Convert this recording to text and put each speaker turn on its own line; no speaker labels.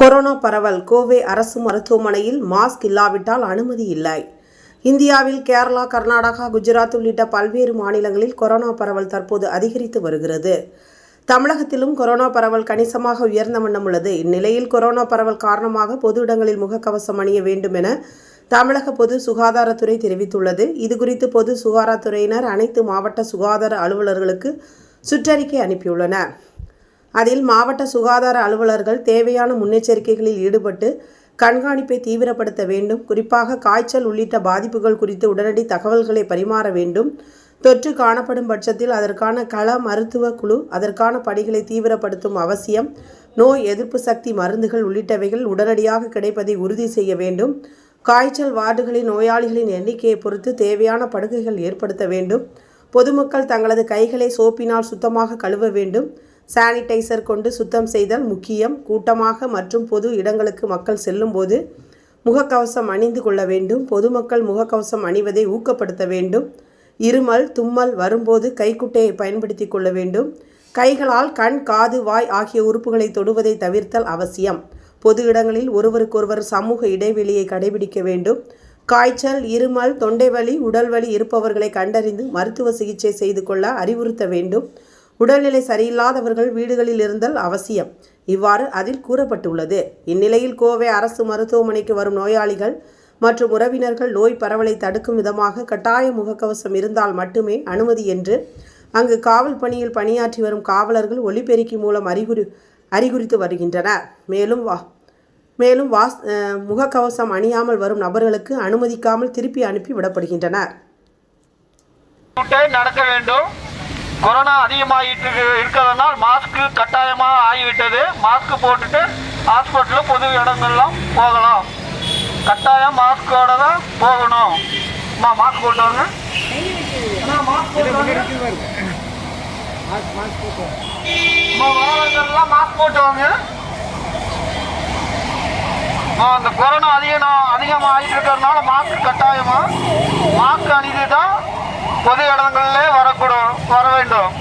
Corona பரவல் கோவை அரசு மருத்துவமனையில் மாஸ்க் இல்லாவிட்டால் அனுமதி இல்லை. இந்தியாவில் கேரளா கர்நாடகா குஜராத் உள்ளிட்ட பல்வேறு மாநிலங்களில் கொரோனா பரவல் தற்போது அதிகரித்து வருகிறது. தமிழகத்திலும் கொரோனா பரவல் கணிசமாக உயர்ந்த வண்ணம் உள்ளது. இந்நிலையில் கொரோனா பரவல் காரணமாக பொது இடங்களில் முகக்கவசம் அணிய வேண்டும் என தமிழக பொது சுகாதாரத்துறை தெரிவித்துள்ளது. இதுகுறித்து பொது சுகாதாரத்துறையினர் அனைத்து மாவட்ட சுகாதார அலுவலர்களுக்கு சுற்றறிக்கை அனுப்பியுள்ளனர். அதில் மாவட்ட சுகாதார அலுவலர்கள் தேவையான முன்னெச்சரிக்கைகளில் ஈடுபட்டு கண்காணிப்பை தீவிரப்படுத்த வேண்டும். குறிப்பாக காய்ச்சல் உள்ளிட்ட பாதிப்புகள் குறித்து உடனடி தகவல்களை பரிமாற வேண்டும். தொற்று காணப்படும் பட்சத்தில் அதற்கான கள மருத்துவ குழு அதற்கான பணிகளை தீவிரப்படுத்தும் அவசியம். நோய் எதிர்ப்பு சக்தி மருந்துகள் உள்ளிட்டவைகள் உடனடியாக கிடைப்பதை உறுதி செய்ய வேண்டும். காய்ச்சல் வார்டுகளின் நோயாளிகளின் எண்ணிக்கையை பொறுத்து தேவையான படுகைகள் ஏற்படுத்த வேண்டும். பொதுமக்கள் தங்களது கைகளை சோப்பினால் சுத்தமாக கழுவ வேண்டும். சானிடைசர் கொண்டு சுத்தம் செய்தல் முக்கியம். கூட்டமாக மற்றும் பொது இடங்களுக்கு மக்கள் செல்லும்போது முகக்கவசம் அணிந்து கொள்ள வேண்டும். பொதுமக்கள் முகக்கவசம் அணிவதை ஊக்கப்படுத்த வேண்டும். இருமல் தும்மல் வரும்போது கைக்குட்டையை பயன்படுத்தி கொள்ள வேண்டும். கைகளால் கண் காது வாய் ஆகிய உறுப்புகளை தொடுவதை தவிர்த்தல் அவசியம். பொது இடங்களில் ஒருவருக்கொருவர் சமூக இடைவெளியை கடைபிடிக்க வேண்டும். காய்ச்சல் இருமல் தொண்டைவலி உடல்வலி இருப்பவர்களை கண்டறிந்து மருத்துவ சிகிச்சை செய்து கொள்ள அறிவுறுத்த வேண்டும். உடல்நிலை சரியில்லாதவர்கள் வீடுகளில் இருந்தல் அவசியம். இவ்வாறு அதில் கூறப்பட்டுள்ளது. இந்நிலையில் கோவை அரசு மருத்துவமனைக்கு வரும் நோயாளிகள் மற்றும் உறவினர்கள் நோய் பரவலை தடுக்கும் விதமாக கட்டாய முகக்கவசம் இருந்தால் மட்டுமே அனுமதி என்று அங்கு காவல் பணியில் பணியாற்றி வரும் காவலர்கள் ஒலிபெருக்கி மூலம் அறிகுறி அறிகுறித்து வருகின்றனர். மேலும் வா மேலும் வாஸ் முகக்கவசம் அணியாமல் வரும் நபர்களுக்கு அனுமதிக்காமல் திருப்பி அனுப்பி விடப்படுகின்றனர்.
நடக்க வேண்டும். கொரோனா அதிகமாகிட்டு இருக்கு- இருக்கிறதுனால் மாஸ்க் கட்டாயமாக ஆகிவிட்டது. மாஸ்க் போட்டுட்டு ஹாஸ்பிட்டல் பொது இடங்கள்லாம் போகலாம். கட்டாயம் மாஸ்கோட தான் போகணும். அம்மா மாஸ்க் போட்டு வாங்க. மாஸ்க் போட்டு வாங்க. அம்மா, வரவங்கெல்லாம் மாஸ்க் போட்டு வாங்க. அம்மா, அந்த கொரோனா அதிகம் அதிகமாக ஆகிட்டு இருக்கிறதுனால மாஸ்க் கட்டாயமா? மாஸ்க் அணிந்து தான் பொது இடங்களிலே வரக்கூடும் வர வேண்டும்.